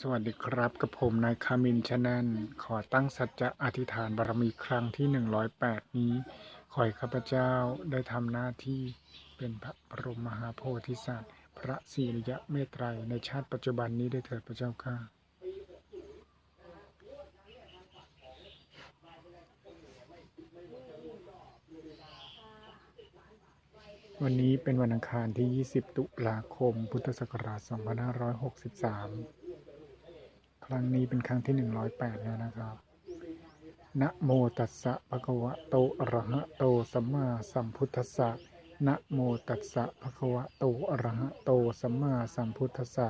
สวัสดีครับกับผมนายคามินชาแนนขอตั้งสัจจะอธิษฐานบารมีครั้งที่ 108 นี้ ขอให้ข้าพเจ้าได้ทำหน้าที่เป็นพระบรมมหาโพธิสัตว์ พระศีริยะเมตไตรในชาติปัจจุบันนี้ได้เถิดพระเจ้าค่ะวันนี้เป็นวันอังคารที่ 20 ตุลาคม พุทธศักราช 2563 ครั้งนี้เป็นครั้งที่108แล้วนะครับนะโมตัสสะภะคะวะโตอะระหะโตสัมมาสัมพุทธัสสะนะโมตัสสะภะคะวะโตอะระหะโตสัมมาสัมพุทธัสสะ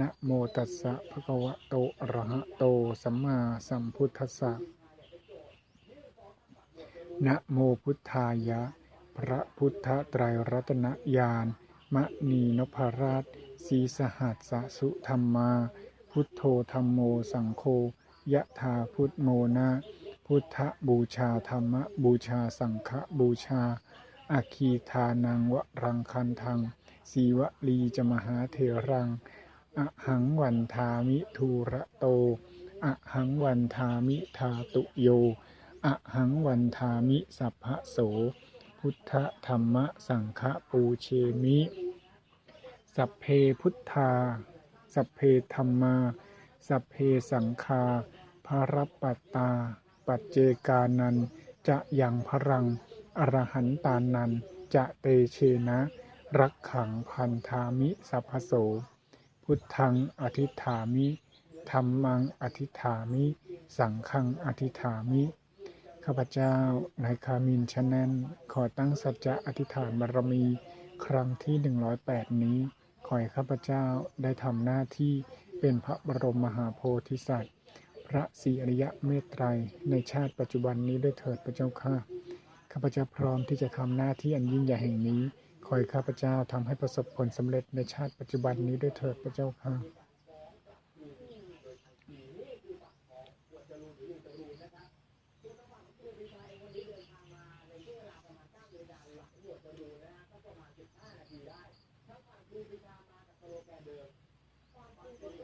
นะโมตัสสะภะคะวะโตอะระหะโตสัมมาสัมพุทธัสสะนะโมพุทธายะ พระพุทธไตรรัตนญาณมะนีนพราชสีสหัสสะสุธรรมา พุทโธธรรมโมสังโฆยะธาพุทโมนะพุทธบูชาธรรมบูชาสังฆบูชาอาคีทานังวรังคันทังสีวลีจมหาเถรังอะหังวันทามิทูระโตอะหังวันทามิทาตุโยอะหังวันทามิสัพพะโส พุทธธรรมสังฆปูเชมิ สัพเพพุทธา สัพเพธรรมา สัพเพสังฆาภารัปปัตตา ปัจเจกานัน จะยังพรัง อรหันตานัน จะเตเชนะ รักขังพันธามิสัพโส พุทธังอธิฐามิธรรมังอธิฐามิ สังฆังอธิฐามิ ข้าพเจ้า นายคามินชแนนขอตั้งสัจจะอธิษฐานบารมี ครั้งที่ 108 นี้ ขอให้ข้าพเจ้าได้ทำหน้าที่เป็นพระบรมมหาโพธิสัตว์ พระศรีอริยะเมตไตรในชาติปัจจุบันนี้ด้วยเถิดพระเจ้าค่ะข้าพเจ้าพร้อมที่จะทำหน้าที่อันยิ่งใหญ่แห่งนี้ ขอให้ข้าพเจ้าทำให้ประสบผลสำเร็จในชาติปัจจุบันนี้ด้วยเถิดพระเจ้าค่ะ ความจริง